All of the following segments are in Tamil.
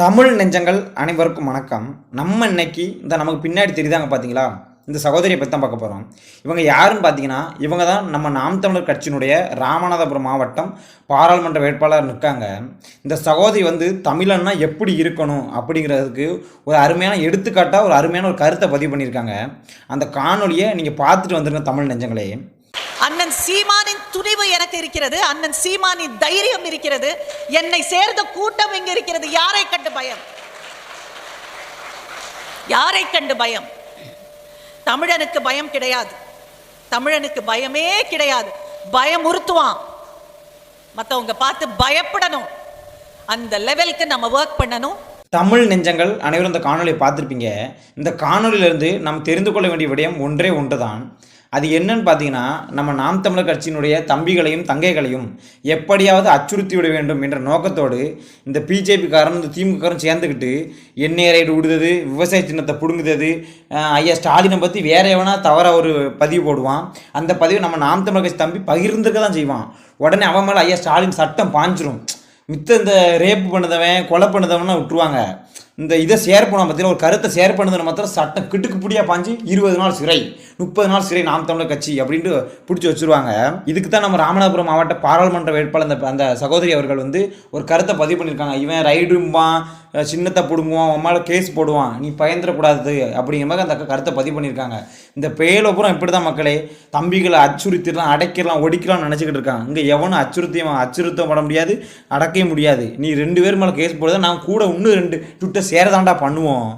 தமிழ் நெஞ்சங்கள் அனைவருக்கும் வணக்கம். நம்ம இன்னைக்கு இந்த நமக்கு பின்னாடி தெரியுதாங்க பார்த்தீங்களா இந்த சகோதரியை பற்றி தான் பார்க்க போகிறோம் இவங்க யாருன்னு பார்த்தீங்கன்னா இவங்க தான் நம்ம நாம் தமிழர் கட்சியினுடைய ராமநாதபுரம் மாவட்டம் பாராளுமன்ற வேட்பாளர் நிற்காங்க. இந்த சகோதரி வந்து தமிழன்னா எப்படி இருக்கணும் அப்படிங்கிறதுக்கு ஒரு அருமையான எடுத்துக்காட்டாக ஒரு அருமையான ஒரு கருத்தை பதிவு பண்ணியிருக்காங்க. அந்த காணொலியை நீங்கள் பார்த்துட்டு வந்துருங்க தமிழ் நெஞ்சங்களே. அண்ணன் சீமானின் துணிவு எனக்கு இருக்கிறது அண்ணன் சீமானின் தைரியம் இருக்கிறது என்னை சேர்ந்த கூட்டம் இங்க இருக்கிறது. யாரை கண்டு பயம்? யாரை கண்டு பயம்? தமிழனுக்கு பயம் கிடையாது. தமிழனுக்கு பயமே கிடையாது. பயமுறுத்துவான் மத்தவங்க பார்த்து பயப்படணும். அந்த லெவலுக்கு நம்ம ஒர்க் பண்ணணும். தமிழ் நெஞ்சங்கள் அனைவரும் இந்த காணொலியை பார்த்துருப்பீங்க. இந்த காணொலியிலிருந்து நாம் தெரிந்து கொள்ள வேண்டிய விடயம் ஒன்றே ஒன்று தான் அது என்னன்னு பார்த்தீங்கன்னா நம்ம நாம் தமிழர் கட்சியினுடைய தம்பிகளையும் தங்கைகளையும் எப்படியாவது அச்சுறுத்தி விட வேண்டும் என்ற நோக்கத்தோடு இந்த பிஜேபிக்காரன் இந்த திமுகக்காரன் சேர்ந்துக்கிட்டு எண்ணெய் ரைடு விடுறது விவசாய சின்னத்தை பிடுங்குதது ஐயா ஸ்டாலினை பற்றி வேற எவனா தவற ஒரு பதிவு போடுவான் அந்த பதிவை நம்ம நாம் தமிழர் கட்சி தம்பி பகிர்ந்துக்க தான் செய்வான். உடனே அவன் மேலே ஐயா ஸ்டாலின் சட்டம் பாஞ்சிரும். மித்த இந்த ரேப் பண்ணுதவன் கொலை பண்ணுதவனா விட்டுருவாங்க. இந்த இதை ஷேர் பண்ண பார்த்தீங்கன்னா ஒரு கருத்தை ஷேர் பண்ணுறது மாத்திரம் சட்டம் கிட்டுக்கு பிடியா பாஞ்சு இருபது நாள் சிறை முப்பது நாள் சிறை நாம் தமிழர் கட்சி அப்படின்ட்டு பிடிச்சி வச்சுருவாங்க. இதுக்கு தான் நம்ம ராமநாதபுரம் மாவட்ட பாராளுமன்ற வேட்பாளர் அந்த அந்த சகோதரி அவர்கள் வந்து ஒரு கருத்தை பதிவு பண்ணியிருக்காங்க. இவன் ரைடும்பான் சின்னத்தை பிடுங்குவான் உன் கேஸ் போடுவான் நீ பயந்துடக்கூடாது அப்படிங்கிற மாதிரி அந்த அக்கா கருத்தை பதிவு பண்ணியிருக்காங்க. இந்த பேலப்புறம் இப்படி தான் மக்களே தம்பிகளை அச்சுறுத்திடலாம் அடைக்கலாம் ஒடிக்கலாம்னு நினச்சிக்கிட்டு இருக்கான் இங்கே எவனும் அச்சுறுத்தியும் அச்சுறுத்தப்பட முடியாது அடக்கவே முடியாது. நீ ரெண்டு பேர் மேலே கேஸ் போடுறத நான் கூட இன்னும் ரெண்டு ட்விட்டர் சேரதாண்டா பண்ணுவோம்.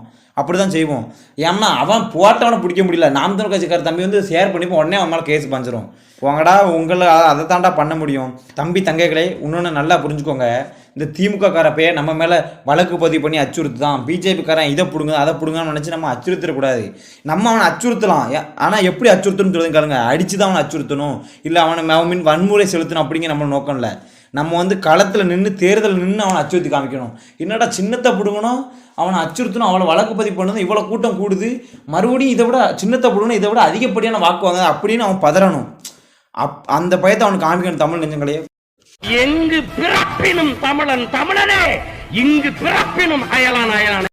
அப்படி தான் செய்வோம். ஏன்னா அவன் போட்டவனை பிடிக்க முடியல. நாம் தமிழ் கட்சிக்கார தம்பி வந்து ஷேர் பண்ணிப்போம் உடனே அவன் மேலே கேஸ் பஞ்சிரும். உங்கடா உங்களை அதை தாண்டா பண்ண முடியும். தம்பி தங்கைகளே இன்னொன்று நல்லா புரிஞ்சுக்கோங்க. இந்த திமுக கார பையன் நம்ம மேலே வழக்கு பதிவு பண்ணி அச்சுறுத்துதான். பிஜேபிக்காரன் இதை பிடுங்க அதை பிடுங்கன்னு நினச்சி நம்ம அச்சுறுத்தக்கூடாது நம்ம அவனை அச்சுறுத்தலாம். ஆனால் எப்படி அச்சுறுத்தணும்னு சொல்லுங்க கேளுங்க. அடித்து தான் அவனை அச்சுறுத்தணும். இல்லை அவனை அவன் மீன் வன்முறை செலுத்தணும் அப்படிங்கிற நம்ம நோக்கம் இல்லை நம்ம வந்து களத்தில் நின்று தேர்தல் நின்று அவனை அச்சுறுத்தி காமிக்கணும். என்னடா சின்னத்தை பிடுங்கணும்? அவனை அச்சுறுத்தணும். அவளை வழக்கு பதிவு பண்ணணும். இவ்வளோ கூட்டம் கூடுது. மறுபடியும் இதை விட சின்னத்தை பிடுங்கணும். இதை விட அதிகப்படியான வாக்குவாங்க அப்படின்னு அவன் பதறணும். அப் அந்த பயத்தை அவனுக்கு காமிக்கணும் தமிழ் நெஞ்சங்களே. எங்கு பிறப்பினும் தமிழன் தமிழனே இங்கு பிறப்பினும் அயலான் அயலான்.